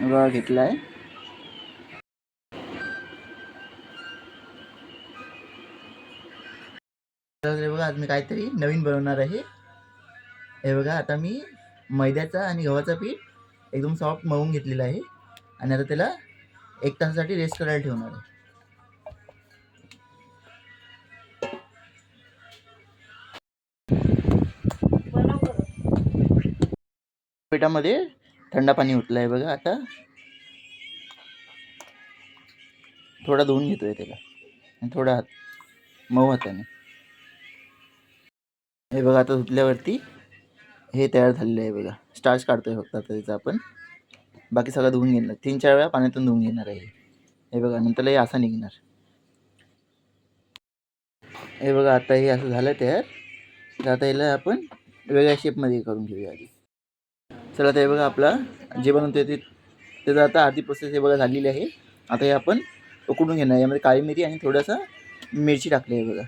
बघा घेतला आहे हे बघा आज मी काहीतरी नवीन बनवणार आहे. हे बघा आता मी मैद्याचा आणि गव्हाचा पीठ एकदम सॉफ्ट मळून घेतलेला आहे. आणि आता त्याला एक तासासाठी रेस्ट करायला ठेवणार आहे. पिठामध्ये थंड पाणी उठलं आहे बघा आता. थोडा धुवून घेतोय त्याला. आणि थोडा हात मऊ हाताने. हे बघा आता धुतल्यावरती हे तयार झालेलं आहे बघा. स्टार्च काढतोय फक्त आता त्याचा आपण. बाकी सगळं धुवून घेणार. तीन चार वेळा पाण्यातून धुवून घेणार आहे हे. बघा नंतर हे असा निघणार. हे बघा आता हे असं झालं तयार. तर आता याला आपण वेगळ्या शेपमध्ये करून घेऊया आधी. चला ते हे बघा आपला. जे बनवतो ते त्याचा आता आधी प्रोसेस हे बघा झालेली आहे. आता हे आपण उकडून घेणार. यामध्ये काळी मिरी आणि थोडासा मिरची टाकली आहे बघा.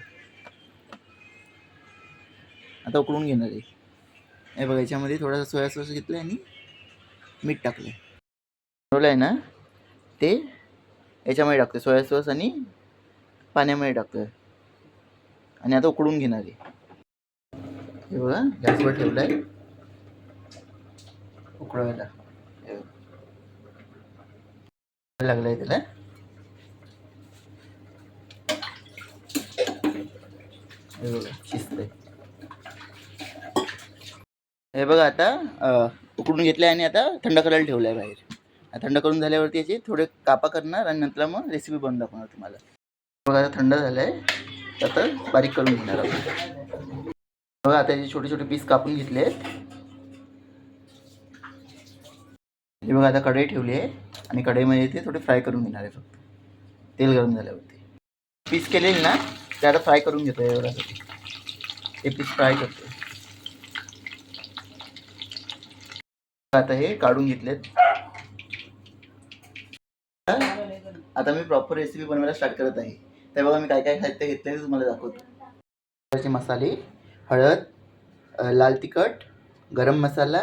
आता उकडून घेणार आहे. हे बघा याच्यामध्ये थोडासा सोया सॉस घेतला आणि मीठ टाकलं बनवलं आहे ना ते याच्यामध्ये टाकतं सोया सॉस आणि पाण्यामध्ये टाकतं आणि आता उकडून घेणार आहे. हे बघा गॅसवर ठेवलं आहे उकळवायला. हे बघा. लागलं आहे त्याला. हे बघा शिजतंय. हे बघा आता उकडून घेतलं आणि आता थंड करायला ठेवलं आहे बाहेर थंड करून झाल्यावरती याचे थोडे कापा करणार आणि नंतर मग रेसिपी बनवून दाखवणार तुम्हाला. बघा आता थंड झालं आहे आता बारीक करून घेणार आपण. बघा आता याचे छोटे छोटे पीस कापून घेतले आहेत हे बघा आता कढई ठेवली आहे आणि कढईमध्ये ते थोडे फ्राय करून घेणार आहे फक्त. तेल गरम झाल्यावरती. पीस केलेली ना ते आता फ्राय करून घेतो एवढ्यासाठी ते पीस फ्राय करतो. आता हे काढून घेतलेत. आता मी प्रॉपर रेसिपी बनवायला स्टार्ट करत आहे. ते बघा मी काय काय साहित्य घेतलं ते तुम्हाला दाखवतो. मसाले हळद लाल तिखट गरम मसाला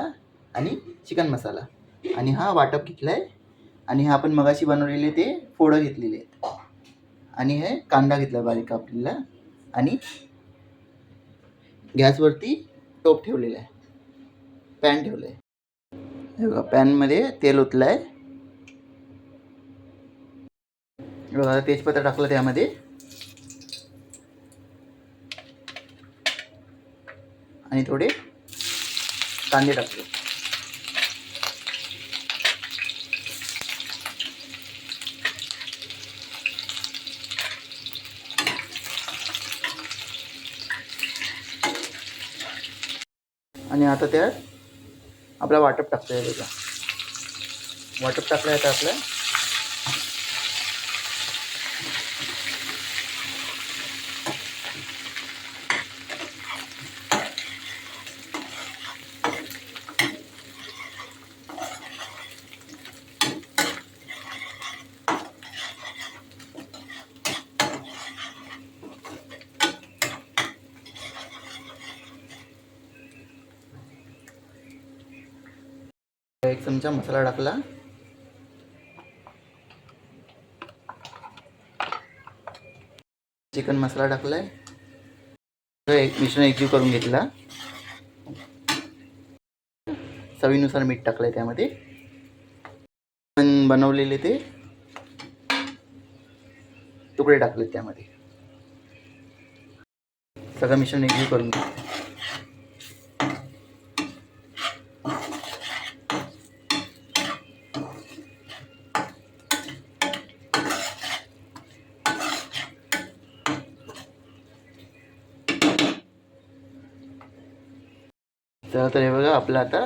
आणि चिकन मसाला. आणि हा वाटप घेतला आहे आणि हा आपण मगाशी बनवलेले ते फोडं घेतलेले आहेत. आणि हे कांदा घेतला बारीक कापलेला आणि गॅसवरती टोप ठेवलेला आहे. पॅन ठेवलं आहे हे बघा पॅनमध्ये तेल ओतलं आहे बघा तेजपत्ता टाकलं त्यामध्ये. आणि थोडे कांदे टाकले. आणि आता त्यात आपला वाटप टाकतोय बघा. वाटप टाकलं आता आपलं. एक चमचा मसाला टाकला. चिकन मसाला टाकलाय. एक मिश्रण एकजीव करून घेतला. चवीनुसार मीठ टाकलंय त्यामध्ये. बनवलेले ते तुकडे टाकले त्यामध्ये. सगळं मिश्रण एकजीव करून घेतलं. तर तर हे बघा आपलं आता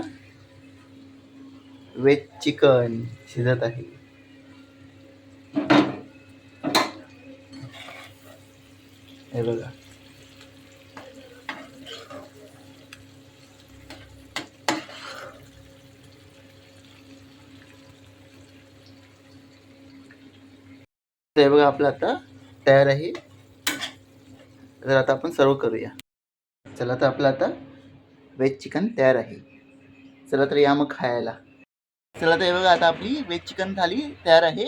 वेज चिकन शिजत आहे. हे बघा. तर हे बघा आपलं आता तयार आहे. तर आता आपण सर्व करूया. चला तर आपलं आता वेज चिकन तयार आहे. चला तर या मग खायला. चला तर हे बघा आता आपली व्हेज चिकन थाली तयार आहे.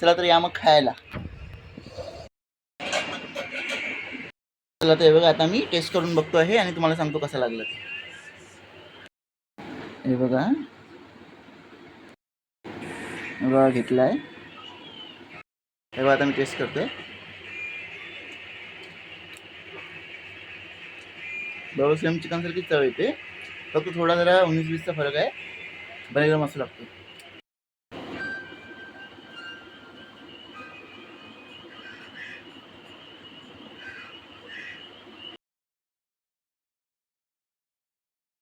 चला तर या मग खायला. चला तर हे बघा आता मी टेस्ट करून बघतो आहे आणि तुम्हाला सांगतो कसं लागलं ते. हे बघा. बघा घेतला आहे हे बघा आता मी टेस्ट करतोय. बरोबर सेम चिकन चव येते. फक्त थोडा जरा उन्नीस वीसचा फरक आहे. बरं मस्त लागतो.